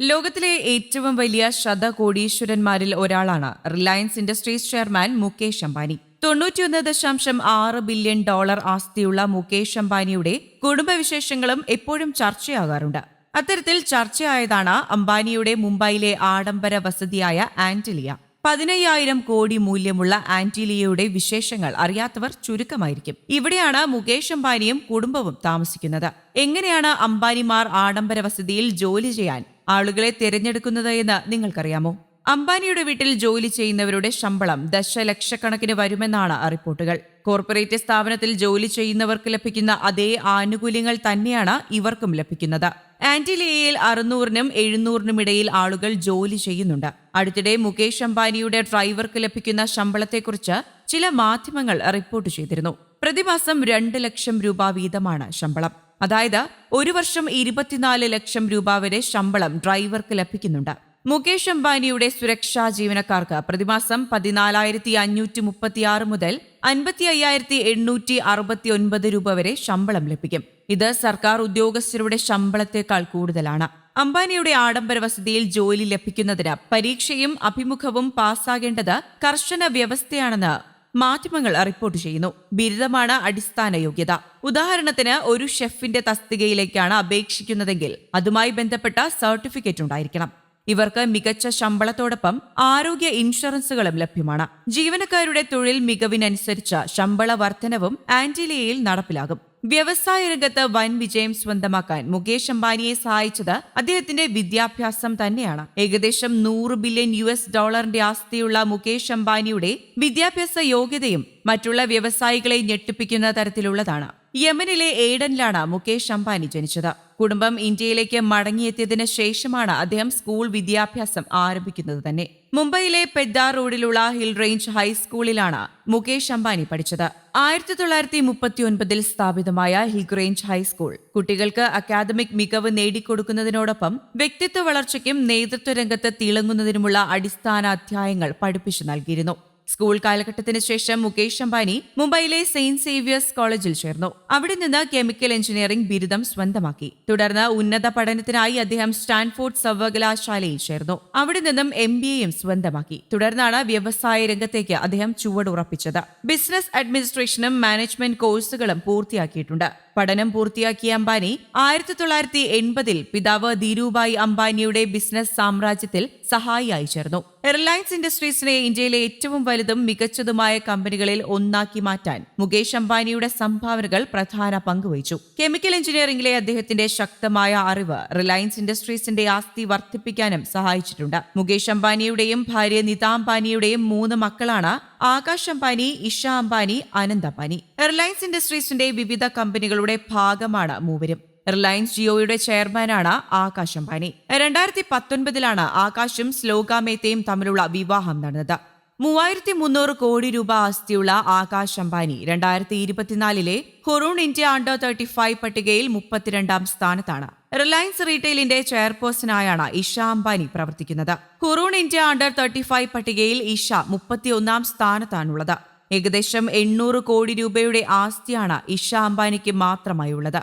ലോകത്തിലെ ഏറ്റവും വലിയ ശതകോടീശ്വരന്മാരിൽ ഒരാളാണ് Reliance Industries chairman Mukesh Ambani. തൊണ്ണൂറ്റിയൊന്ന് ദശാംശം ആറ് ബില്യൺ ഡോളർ ആസ്തിയുള്ള മുകേഷ് അംബാനിയുടെ കുടുംബവിശേഷങ്ങളും എപ്പോഴും ചർച്ചയാകാറുണ്ട്. അത്തരത്തിൽ ചർച്ചയായതാണ് അംബാനിയുടെ മുംബൈയിലെ ആഡംബര വസതിയായ ആന്റിലിയ. പതിനയ്യായിരം കോടി മൂല്യമുള്ള ആന്റിലിയയുടെ വിശേഷങ്ങൾ അറിയാത്തവർ ചുരുക്കമായിരിക്കും. ഇവിടെയാണ് മുകേഷ് അംബാനിയും കുടുംബവും താമസിക്കുന്നത്. എങ്ങനെയാണ് അംബാനിമാർ ആഡംബര വസതിയിൽ ജോലി ചെയ്യാൻ ആളുകളെ തിരഞ്ഞെടുക്കുന്നത് എന്ന് നിങ്ങൾക്കറിയാമോ? അംബാനിയുടെ വീട്ടിൽ ജോലി ചെയ്യുന്നവരുടെ ശമ്പളം ദശലക്ഷക്കണക്കിന് വരുമെന്നാണ് റിപ്പോർട്ടുകൾ. കോർപ്പറേറ്റ് സ്ഥാപനത്തിൽ ജോലി ചെയ്യുന്നവർക്ക് ലഭിക്കുന്ന അതേ ആനുകൂല്യങ്ങൾ തന്നെയാണ് ഇവർക്കും ലഭിക്കുന്നത്. ആന്റിലിയയിൽ അറുന്നൂറിനും എഴുന്നൂറിനും ഇടയിൽ ആളുകൾ ജോലി ചെയ്യുന്നുണ്ട്. അടുത്തിടെ മുകേഷ് അംബാനിയുടെ ഡ്രൈവർക്ക് ലഭിക്കുന്ന ശമ്പളത്തെക്കുറിച്ച് ചില മാധ്യമങ്ങൾ റിപ്പോർട്ട് ചെയ്തിരുന്നു. പ്രതിമാസം രണ്ട് ലക്ഷം രൂപ വീതമാണ് ശമ്പളം. അതായത് ഒരു വർഷം ഇരുപത്തിനാല് ലക്ഷം രൂപ വരെ ശമ്പളം ഡ്രൈവർക്ക് ലഭിക്കുന്നുണ്ട്. മുകേഷ് അംബാനിയുടെ സുരക്ഷാ ജീവനക്കാർക്ക് പ്രതിമാസം പതിനാലായിരത്തി അഞ്ഞൂറ്റി മുപ്പത്തിയാറ് മുതൽ അൻപത്തി അയ്യായിരത്തി എണ്ണൂറ്റി അറുപത്തി ഒൻപത് രൂപ വരെ ശമ്പളം ലഭിക്കും. ഇത് സർക്കാർ ഉദ്യോഗസ്ഥരുടെ ശമ്പളത്തേക്കാൾ കൂടുതലാണ്. അംബാനിയുടെ ആഡംബര വസതിയിൽ ജോലി ലഭിക്കുന്നതിന് പരീക്ഷയും അഭിമുഖവും പാസ്സാകേണ്ടത് കർശന വ്യവസ്ഥയാണെന്ന് മാധ്യമങ്ങൾ റിപ്പോർട്ട് ചെയ്യുന്നു. ബിരുദമാണ് അടിസ്ഥാന യോഗ്യത. ഉദാഹരണത്തിന് ഒരു ഷെഫിന്റെ തസ്തികയിലേക്കാണ് അപേക്ഷിക്കുന്നതെങ്കിൽ അതുമായി ബന്ധപ്പെട്ട സർട്ടിഫിക്കറ്റ് ഉണ്ടായിരിക്കണം. ഇവർക്ക് മികച്ച ശമ്പളത്തോടൊപ്പം ആരോഗ്യ ഇൻഷുറൻസുകളും ലഭ്യമാണ്. ജീവനക്കാരുടെ തൊഴിൽ മികവിനനുസരിച്ച് ശമ്പള വർധനവും ആന്റിലിയയിൽ നടപ്പിലാകും. വ്യവസായ രംഗത്ത് വൻ വിജയം സ്വന്തമാക്കാൻ മുകേഷ് അംബാനിയെ സഹായിച്ചത് അദ്ദേഹത്തിന്റെ വിദ്യാഭ്യാസം തന്നെയാണ്. ഏകദേശം നൂറ് ബില്യൺ യു എസ് ഡോളറിന്റെ ആസ്തിയുള്ള മുകേഷ് അംബാനിയുടെ വിദ്യാഭ്യാസ യോഗ്യതയും മറ്റുള്ള വ്യവസായികളെ ഞെട്ടിപ്പിക്കുന്ന തരത്തിലുള്ളതാണ്. യമനിലെ ഏഡനിലാണ് മുകേഷ് അംബാനി ജനിച്ചത്. കുടുംബം ഇന്ത്യയിലേക്ക് മടങ്ങിയെത്തിയതിന് ശേഷമാണ് അദ്ദേഹം സ്കൂൾ വിദ്യാഭ്യാസം ആരംഭിക്കുന്നത് തന്നെ. മുംബൈയിലെ പെദ്ദാർ റോഡിലുള്ള ഹിൽ റേഞ്ച് ഹൈസ്കൂളിലാണ് മുകേഷ് അംബാനി പഠിച്ചത്. ആയിരത്തി തൊള്ളായിരത്തി മുപ്പത്തി ഒൻപതിൽ സ്ഥാപിതമായ ഹിൽ റേഞ്ച് ഹൈസ്കൂൾ കുട്ടികൾക്ക് അക്കാദമിക് മികവ് നേടിക്കൊടുക്കുന്നതിനോടൊപ്പം വ്യക്തിത്വ വളർച്ചയ്ക്കും നേതൃത്വ രംഗത്ത് തിളങ്ങുന്നതിനുമുള്ള അടിസ്ഥാന അധ്യായങ്ങൾ പഠിപ്പിച്ചു നൽകിയിരുന്നു. സ്കൂൾ കാലഘട്ടത്തിന് ശേഷം മുകേഷ് അംബാനി മുംബൈയിലെ സെയിന്റ് സേവിയേഴ്സ് കോളേജിൽ ചേർന്നു. അവിടെ നിന്ന് കെമിക്കൽ എഞ്ചിനീയറിംഗ് ബിരുദം സ്വന്തമാക്കി. തുടർന്ന് ഉന്നത പഠനത്തിനായി അദ്ദേഹം സ്റ്റാൻഫോർഡ് സർവകലാശാലയിൽ ചേർന്നു. അവിടെ നിന്നും എം ബി എയും സ്വന്തമാക്കി. തുടർന്നാണ് വ്യവസായ രംഗത്തേക്ക് അദ്ദേഹം ചുവടുറപ്പിച്ചത്. ബിസിനസ് അഡ്മിനിസ്ട്രേഷനും മാനേജ്മെന്റ് കോഴ്സുകളും പൂർത്തിയാക്കിയിട്ടുണ്ട്. പഠനം പൂർത്തിയാക്കിയ അംബാനി ആയിരത്തി തൊള്ളായിരത്തി എൺപതിൽ പിതാവ് ധീരുഭായ് അംബാനിയുടെ ബിസിനസ് സാമ്രാജ്യത്തിൽ സഹായിയായി ചേർന്നു. റിലയൻസ് ഇൻഡസ്ട്രീസിനെ ഇന്ത്യയിലെ ഏറ്റവും വലുതും മികച്ചതുമായ കമ്പനികളിൽ ഒന്നാക്കി മാറ്റാൻ മുകേഷ് അംബാനിയുടെ സംഭാവനകൾ പ്രധാന പങ്കുവഹിച്ചു കെമിക്കൽ എഞ്ചിനീയറിംഗിലെ അദ്ദേഹത്തിന്റെ ശക്തമായ അറിവ് റിലയൻസ് ഇൻഡസ്ട്രീസിന്റെ ആസ്തി വർദ്ധിപ്പിക്കാനും സഹായിച്ചിട്ടുണ്ട്. മുകേഷ് അംബാനിയുടെയും ഭാര്യ നിത അംബാനിയുടെയും മൂന്ന് മക്കളാണ് ആകാശ് അംബാനി ഇഷ അംബാനി അനന്ത് അംബാനി. റിലയൻസ് ഇൻഡസ്ട്രീസിന്റെ വിവിധ കമ്പനികളുടെ ഭാഗമാണ് മൂവരും. റിലയൻസ് ജിയോയുടെ ചെയർമാനാണ് ആകാശ് അംബാനി. രണ്ടായിരത്തി പത്തൊൻപതിലാണ് ആകാശും ശ്ലോക മേത്തയും തമ്മിലുള്ള വിവാഹം നടന്നത്. മൂവായിരത്തി മുന്നൂറ് കോടി രൂപ ആസ്തിയുള്ള ആകാശ് അംബാനി രണ്ടായിരത്തി ഇരുപത്തിനാലിലെ Hurun India under thirty five പട്ടികയിൽ മുപ്പത്തിരണ്ടാം സ്ഥാനത്താണ്. റിലയൻസ് റീറ്റെയിലിന്റെ ചെയർപേഴ്സണായാണ് ഇഷ അംബാനി പ്രവർത്തിക്കുന്നത്. Hurun India under thirty five പട്ടികയിൽ ഇഷ മുപ്പത്തിയൊന്നാം സ്ഥാനത്താണുള്ളത്. ഏകദേശം എണ്ണൂറ് കോടി രൂപയുടെ ആസ്തിയാണ് ഇഷ അംബാനിക്ക് മാത്രമായുള്ളത്.